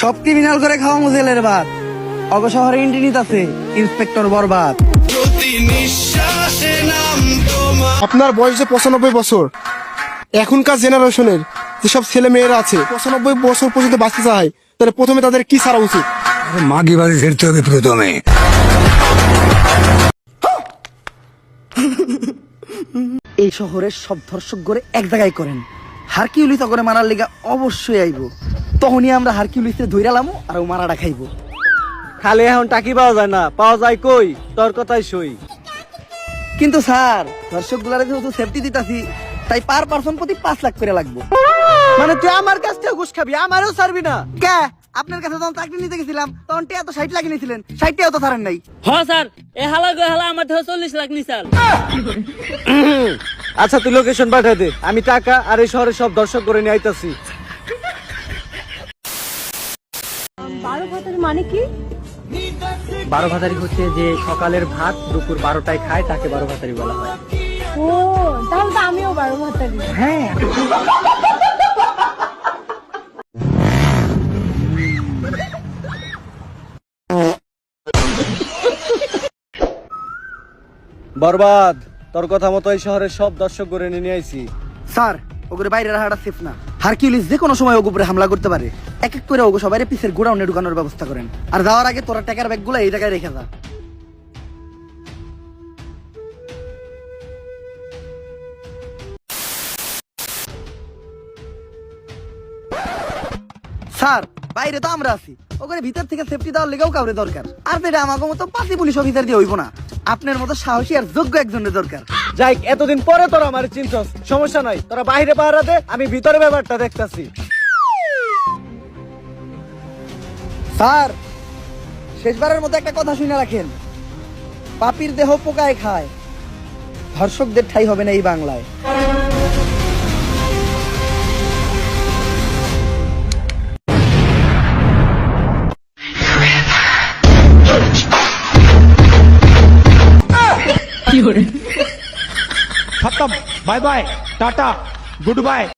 সব ক্রিমিনাল করে খাওয়া মুজেলের ভাত ইন্টিনিত আছে ইন্সপেক্টর বরবাদ। আপনার বয়স যে পঁচানব্বই বছর এখনকার জেনারেশনের যেসব ছেলে মেয়েরা আছে পঁচানব্বই বছর পর্যন্ত বাঁচতে চায় তাহলে প্রথমে তাদের কি ছাড়া উচিত? মাগি বাড়ি ফিরতে হবে প্রথমে। এই শহরের সব ধর্ষক করে এক জায়গায় করেন। হারকিউলিস করে মারার লিগা অবশ্যই আইব। তখনই আমরা হারকিউলিসে ধৈরালামো আর ও মারাটা খাইবো। খালি এখন টাকি পাওয়া যায় না। পাওয়া যায় কই? তোর কথাই সই। কিন্তু স্যার দর্শক গুলারে যেহেতু সেফটি দিতাছি তাই পার পার্সন প্রতি পাঁচ লাখ করে লাগবো। মানে তুই আমার কাছ থেকে ঘুষ খাবি আমারও ছাড়বি না। কে? আপনার কাছে যখন চাকরি নিতে গেছিলাম তখন টিয়া তো ষাট লাখ নিয়েছিলেন ষাট টিয়াও তো ছাড়েন নাই। হ স্যার। এ হালা গো হালা আমার থেকে চল্লিশ লাখ নিচাল আচ্ছা তুই লোকেশন পাঠিয়ে দে। আমি টাকা আর এই শহরে সব দর্শক করে নিয়ে আইতাছি। বারো ভাতের মানে কি? বারো ভাতারি হচ্ছে যে সকালের ভাত দুপুর বারোটায় খায় তাকে বারো ভাতারি বলা হয়। ও তাহলে তো আমিও বারো ভাতারি বরবাদ। তোর কথা মতো এই শহরের সব দর্শক করে নিয়ে আইছি। স্যার, ওগুলো বাইরে রাখাটা সেফ না। হারকিউলিস যে কোনো সময় ওগুলো উপরে হামলা করতে পারে। এক এক করে ওগো সবাই পিসের গোডাউনে ঢুকানোর ব্যবস্থা করেন। আর যাওয়ার আগে তোরা টাকার ব্যাগগুলো এই জায়গায় রেখে যা। স্যার, বাইরে তো আমরা আছি। ওখানে ভিতর থেকে সেফটি দেওয়ার লেগেও কাউরে দরকার। আর যেটা আমাকে মতো পাঁচই পুলিশ অফিসার দিয়ে হইব না। আপনার মতো সাহসী আর যোগ্য একজনের দরকার। যাই এতদিন পরে তোরা আমার চিনছস। সমস্যা নাই, তোরা বাইরে পাহারা দে আমি ভিতরে ব্যাপারটা দেখতাছি। স্যার, শেষবারের মতো একটা কথা শুনে রাখেন। পাপির দেহ পোকায় খায়। ধর্ষকদের ঠাই হবে না এই বাংলায়। खत्म bye bye tata good bye